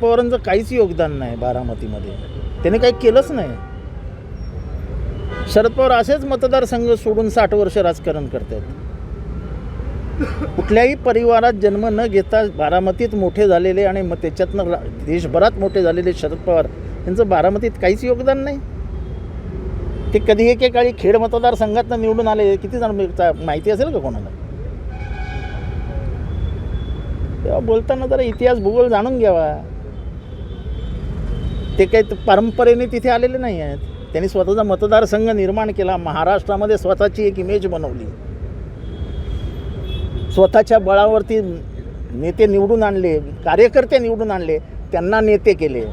पवारांचं काहीच योगदान नाही बारामतीमध्ये. त्याने काही केलंच नाही. शरद पवार असेच मतदारसंघ सोडून साठ वर्ष राजकारण करतात कुठल्याही परिवारात जन्म न घेता बारामतीत मोठे झालेले आणि मग त्याच्यातनं देशभरात मोठे झालेले शरद पवार यांचं बारामतीत काहीच योगदान नाही. ते कधी एकेकाळी खेड मतदारसंघातनं निवडून आले किती जण माहिती असेल का कोणाला? तेव्हा बोलताना जरा इतिहास भूगोल जाणून घ्यावा. ते काही परंपरेने तिथे आलेले नाही आहेत. त्यांनी स्वतःचा मतदारसंघ निर्माण केला. महाराष्ट्रामध्ये स्वतःची एक इमेज बनवली. स्वतःच्या बळावरती नेते निवडून आणले कार्यकर्ते निवडून आणले त्यांना नेते केले.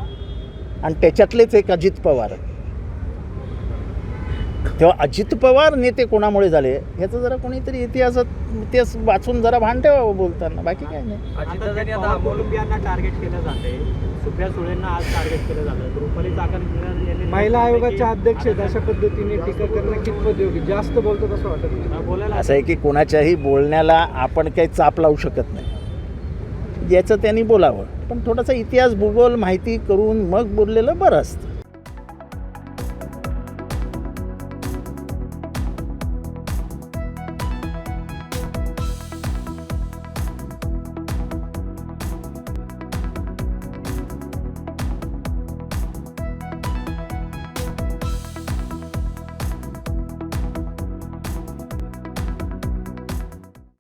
आणि त्याच्यातलेच एक अजित पवार. तेव्हा अजित पवार नेते कोणामुळे झाले? ह्याचं जरा कोणीतरी इतिहासात इतिहास वाचून जरा भान ठेवावं बोलताना. बाकी काय नाही. अजितदादांनी आता कुटुंबियांना टार्गेट केलं जाते सुप्रिया सुळेंना आज टार्गेट केलं जातं रुपाली चाकण यांनी महिला आयोगाच्या अध्यक्ष आहेत अशा पद्धतीने टीका करणं कितपत योग्य? जास्त बोलतो कसं वाटत बोलायला असं आहे की कोणाच्याही बोलण्याला आपण काही चाप लावू शकत नाही. ज्याचं त्यांनी बोलावं. पण थोडासा इतिहास भूगोल माहिती करून मग बोललेलं बरं असतं.